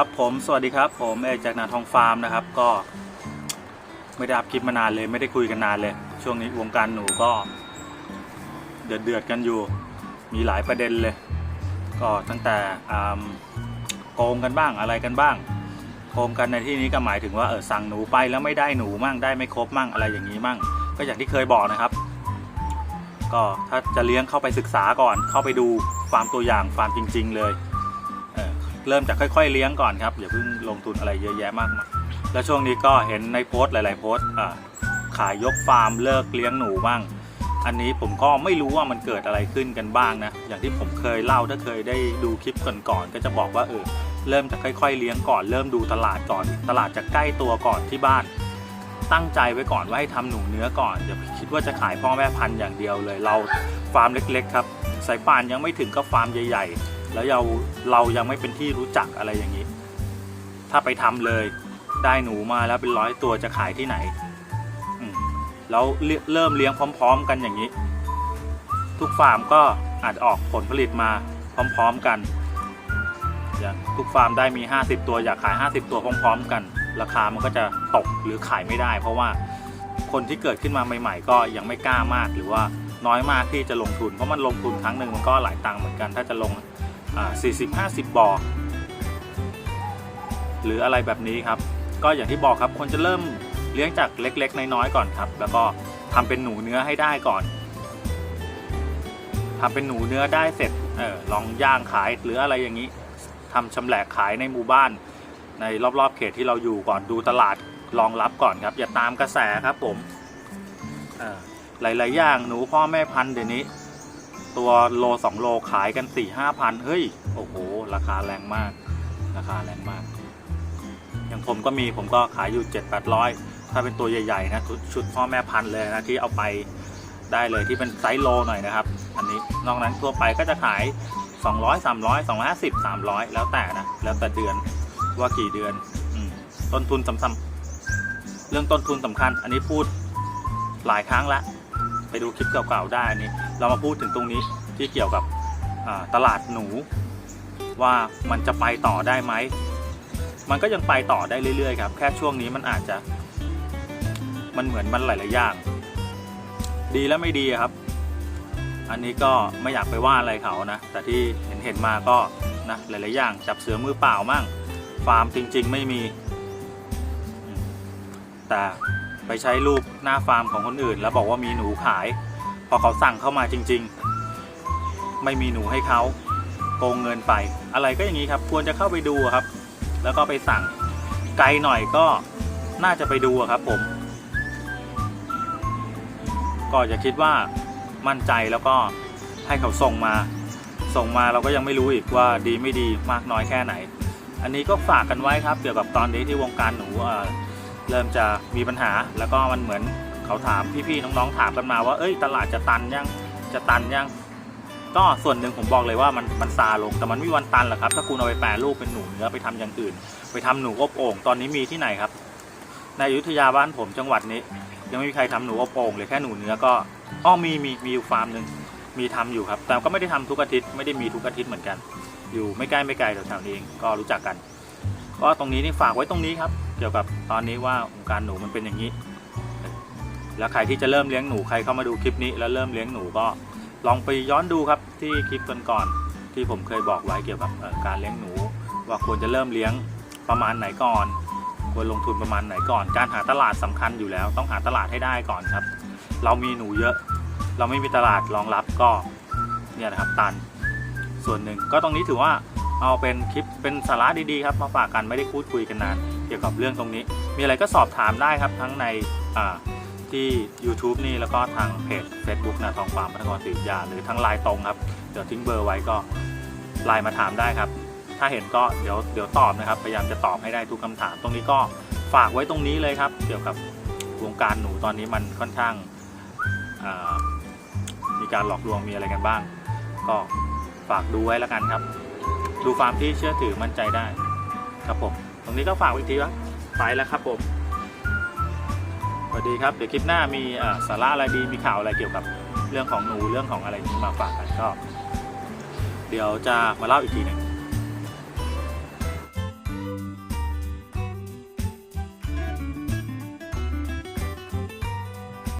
ครับผมสวัสดีครับ ผมเอกจากนาทองฟาร์มนะครับ ก็ไม่ได้อัพคลิปมานานเลย ไม่ได้คุยกันนานเลย ช่วงนี้วงการหนูก็ เดือดเดือดกันอยู่ มีหลายประเด็นเลย ก็ตั้งแต่โกงกันบ้างอะไรกันบ้างโกงกันในที่นี้ก็หมายถึงว่าเออสั่งหนูไปแล้วไม่ได้หนูมั่งได้ไม่ครบมั่งอะไรอย่างนี้มั่ง ก็อย่างที่เคยบอกนะครับ ก็ถ้าจะเลี้ยงเข้าไปศึกษาก่อน เข้าไปดูฟาร์มตัวอย่างฟาร์มจริง ๆ เลย เริ่มจากค่อยๆเลี้ยงก่อนครับอย่าเพิ่งลงทุนอะไรเยอะแยะมากมายแล้วช่วงนี้ก็เห็นในโพสต์หลาย ๆ โพสต์ขายยกฟาร์มเลิกเลี้ยงหนูบ้าง อันนี้ผมก็ไม่รู้ว่ามันเกิดอะไรขึ้นกันบ้างนะ อย่างที่ผมเคยเล่าถ้าเคยได้ดูคลิปก่อนๆก็จะบอกว่าเออเริ่มจากค่อย ๆ เลี้ยงก่อนเริ่มดูตลาดก่อน ตลาดจะใกล้ตัวก่อนที่บ้าน ตั้งใจไว้ก่อนว่าให้ทำหนูเนื้อก่อนอย่าคิดว่าจะขายพ่อแม่พันธุ์อย่างเดียวเลย เราฟาร์มเล็ก ๆ ครับ สายป่านยังไม่ถึงก็ฟาร์มใหญ่ ๆ แล้วเราเรายังไม่เป็นที่รู้จักอะไรอย่างนี้ ถ้าไปทำเลยได้หนูมาแล้วเป็นร้อยตัวจะขายที่ไหนอแล้วเริ่มเลี้ยงพร้อม ๆ กันอย่างนี้ ทุกฟาร์มก็อาจจะออกผลผลิตมาพร้อม ๆ กันอย่างทุกฟาร์มได้มี 50 ตัวอยากขาย 50 ตัวพร้อม ๆ กัน ราคามันก็จะตกหรือขายไม่ได้ เพราะว่าคนที่เกิดขึ้นมาใหม่ ๆ ก็ยังไม่กล้ามากหรือว่าน้อยมากที่จะลงทุนเพราะมันลงทุนครั้งหนึ่งมันก็หลายตังค์เหมือนกัน ถ้าจะลง อ่า40-50บ่อหรืออะไรแบบนี้ครับ ก็อย่างที่บอกครับคนจะเริ่มเลี้ยงจากเล็ก ๆ น้อยๆก่อนครับ แล้วก็ทำเป็นหนูเนื้อให้ได้ก่อนทำเป็นหนูเนื้อได้เสร็จเออลองย่างขายหรืออะไรอย่างนี้ทำชำแหละขายในหมู่บ้าน ในรอบๆเขตที่เราอยู่ก่อนดูตลาดรองรับก่อนครับ อย่าตามกระแสครับผมหลายๆอย่างหนูพ่อแม่พันธุ์เดี๋ยวนี้ ตัวโลสองโลขายกันสี่ห้าพันเฮ้ย โอ้โห ราคาแรงมาก ราคาแรงมาก อย่างผมก็มีผมก็ขายอยู่เจ็ดแปดร้อยถ้าเป็นตัวใหญ่ๆนะชุดพ่อแม่พันธุ์เลยนะที่เอาไปได้เลยที่เป็นไซส์โลหน่อยนะครับ อันนี้นอกนั้นทั่วไปก็จะขาย 200 300 250 300 แล้วแต่นะ แล้วแต่เดือนว่ากี่เดือนอต้นทุนสำคัญเรื่องต้นทุนสำคัญ อันนี้พูดหลายครั้งละ ไปดูคลิปเก่าๆได้อันนี้ เรามาพูดถึงตรงนี้ที่เกี่ยวกับตลาดหนู ว่ามันจะไปต่อได้ไหม มันก็ยังไปต่อได้เรื่อยๆครับ แค่ช่วงนี้มันอาจจะ มันเหมือนมันหลายๆอย่าง ดีและไม่ดีครับ อันนี้ก็ไม่อยากไปว่าอะไรเขานะ แต่ที่เห็นเห็นมาก็นะหลายๆอย่าง จับเสือมือเปล่ามั่ง ฟาร์มจริง ๆ ไม่มี แต่ไปใช้รูปหน้าฟาร์มของคนอื่น แล้วบอกว่ามีหนูขาย พอเขาสั่งเข้ามาจริง ๆ ไม่มีหนูให้เขาโกงเงินไป อะไรก็อย่างนี้ครับ ควรจะเข้าไปดูครับ แล้วก็ไปสั่งไกลหน่อยก็น่าจะไปดูครับผม ก็อย่าคิดว่ามั่นใจแล้วก็ให้เขาส่งมา ส่งมาเราก็ยังไม่รู้อีกว่าดีไม่ดีมากน้อยแค่ไหน อันนี้ก็ฝากกันไว้ครับ เกี่ยวกับตอนนี้ที่วงการหนูเเริ่มจะมีปัญหาแล้วก็มันเหมือน เขาถามพี่ๆน้องๆถามกันมาว่าเอ้ยตลาดจะตันยังจะตันยังก็ส่วนหนึ่งผมบอกเลยว่ามันมันซาลงแต่มันไม่วันตันหรอกครับ ถ้าคุณเอาไปแปรรูปเป็นหนูเนื้อไปทำอย่างอื่น ไปทำหนูอบโอ่งตอนนี้มีที่ไหนครับ ในอยุธยาบ้านผมจังหวัดนี้ ยังไม่มีใครทำหนูอบโอ่งเลยแค่หนูเนื้อก็อ้อมีมีมีอยู่ฟาร์มหนึ่งมีทำอยู่ครับ แต่ก็ไม่ได้ทำทุกอาทิตย์ไม่ได้มีทุกอาทิตย์เหมือนกัน อยู่ไม่ใกล้ไม่ไกลแถวๆนี้เองก็รู้จักกันก็ตรงนี้นี่ฝากไว้ตรงนี้ครับ เกี่ยวกับตอนนี้ว่าวงการหนูมันเป็นอย่างนี้ แล้วใครที่จะเริ่มเลี้ยงหนูใครเข้ามาดูคลิปนี้ แล้วเริ่มเลี้ยงหนูก็ลองไปย้อนดูครับที่คลิปก่อนๆที่ผมเคยบอกไว้เกี่ยวกับการเลี้ยงหนู ว่าควรจะเริ่มเลี้ยงประมาณไหนก่อน ควรลงทุนประมาณไหนก่อน การหาตลาดสำคัญอยู่แล้ว ต้องหาตลาดให้ได้ก่อนครับ เรามีหนูเยอะ เราไม่มีตลาดรองรับก็เนี่ยนะครับตันส่วนหนึ่งก็ตรงนี้ถือว่าเอาเป็นคลิปเป็นสาระดีๆครับมาฝากกันไม่ได้พูดคุยกันนาน เกี่ยวกับเรื่องตรงนี้ มีอะไรก็สอบถามได้ครับทั้งในอ่า ที่ YouTube นี่แล้วก็ทางเพจ Facebook นะทองฟามพระนครศรีอยุธยาหรือทั้งไลน์ตรงครับ เดี๋ยวทิ้งเบอร์ไว้ก็ไลน์มาถามได้ครับ ถ้าเห็นก็เดี๋ยวเดี๋ยวตอบนะครับ พยายามจะตอบให้ได้ทุกคำถาม ตรงนี้ก็ฝากไว้ตรงนี้เลยครับ เกี่ยวกับวงการหนูตอนนี้มันค่อนข้างมีการหลอกลวงมีอะไรกันบ้าง ก็ฝากดูไว้แล้วกันครับ ดูฟาร์มที่เชื่อถือมั่นใจได้ ครับผม ตรงนี้ก็ฝากอีกทีว่าไปแล้วครับผม วัสดีครับ เดี๋ยวคลิปหน้ามีสาระอะไรดี มีข่าวอะไรเกี่ยวกับเรื่องของหนูเรื่องของอะไรมาฝากกันก็ เดี๋ยวจะมาเล่าอีกทีหนึ่ง